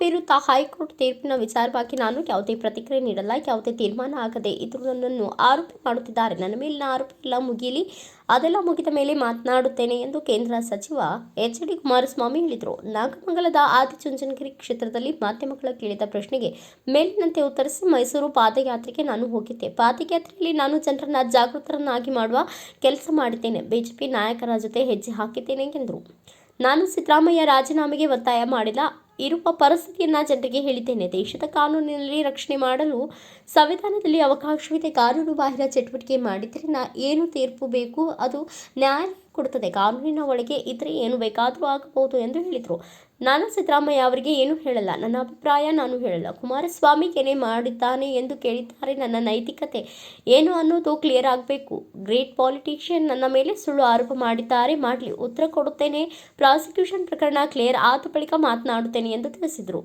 ವಿರುದ್ಧ ಹೈಕೋರ್ಟ್ ತೀರ್ಪಿನ ವಿಚಾರವಾಗಿ ನಾನು ಯಾವುದೇ ಪ್ರತಿಕ್ರಿಯೆ ನೀಡಲ್ಲ, ಯಾವುದೇ ತೀರ್ಮಾನ ಆಗದೆ ಇದ್ರು ನನ್ನನ್ನು ಆರೋಪ ಮಾಡುತ್ತಿದ್ದಾರೆ. ನನ್ನ ಮೇಲಿನ ಆರೋಪ ಎಲ್ಲ ಮುಗಿಯಲಿ, ಅದೆಲ್ಲ ಮುಗಿದ ಮೇಲೆ ಮಾತನಾಡುತ್ತೇನೆ ಎಂದು ಕೇಂದ್ರ ಸಚಿವ ಎಚ್ ಡಿ ಕುಮಾರಸ್ವಾಮಿ ಹೇಳಿದರು. ನಾಗಮಂಗಲದ ಆದಿಚುಂಚನಗಿರಿ ಕ್ಷೇತ್ರದಲ್ಲಿ ಮಾಧ್ಯಮಗಳ ಕೇಳಿದ ಪ್ರಶ್ನೆಗೆ ಮೇಲಿನಂತೆ ಉತ್ತರಿಸಿ ಮೈಸೂರು ಪಾದಯಾತ್ರೆಗೆ ನಾನು ಹೋಗಿದ್ದೆ. ಪಾದಯಾತ್ರೆಯಲ್ಲಿ ನಾನು ಜನರನ್ನ ಜಾಗೃತರನ್ನಾಗಿ ಮಾಡುವ ಕೆಲಸ ಮಾಡಿದ್ದೇನೆ. ಬಿಜೆಪಿ ನಾಯಕರ ಜೊತೆ ಹೆಜ್ಜೆ ಹಾಕಿದ್ದೇನೆ ಎಂದರು. ನಾನು ಸಿದ್ದರಾಮಯ್ಯ ರಾಜೀನಾಮೆಗೆ ಒತ್ತಾಯ ಮಾಡಿಲ್ಲ. ಇರುವ ಪರಿಸ್ಥಿತಿಯನ್ನು ಜನರಿಗೆ ಹೇಳಿದ್ದೇನೆ. ದೇಶದ ಕಾನೂನಿನಲ್ಲಿ ರಕ್ಷಣೆ ಮಾಡಲು ಸಂವಿಧಾನದಲ್ಲಿ ಅವಕಾಶವಿದೆ. ಕಾನೂನು ಬಾಹಿರ ಚಟುವಟಿಕೆ ಮಾಡಿದರೆ ನಾ ಏನು ತೀರ್ಪು ಬೇಕು? ಅದು ನ್ಯಾಯಾಲಯ ಕೊಡುತ್ತದೆ. ಕಾನೂನಿನ ಒಳಗೆ ಇದ್ರೆ ಏನು ಬೇಕಾದರೂ ಆಗಬಹುದು ಎಂದು ಹೇಳಿದರು. ನಾನು ಸಿದ್ದರಾಮಯ್ಯ ಅವರಿಗೆ ಏನು ಹೇಳಲ್ಲ. ನನ್ನ ಅಭಿಪ್ರಾಯ ನಾನು ಹೇಳಲ್ಲ. ಕುಮಾರಸ್ವಾಮಿ ಏನೇ ಮಾಡಿದ್ದಾನೆ ಎಂದು ಕೇಳಿದ್ದಾರೆ ನನ್ನ ನೈತಿಕತೆ. ಏನು ಅನ್ನೋದು ಕ್ಲಿಯರ್ ಆಗಬೇಕು. ಗ್ರೇಟ್ ಪಾಲಿಟಿಷಿಯನ್ ನನ್ನ ಮೇಲೆ ಸುಳ್ಳು ಆರೋಪ ಮಾಡಿದ್ದಾರೆ, ಮಾಡಲಿ. ಉತ್ತರ ಕೊಡುತ್ತೇನೆ. ಪ್ರಾಸಿಕ್ಯೂಷನ್ ಪ್ರಕರಣ ಕ್ಲಿಯರ್ ಆದ ಬಳಿಕ ಮಾತನಾಡುತ್ತೇನೆ ಎಂದು ತಿಳಿಸಿದರು.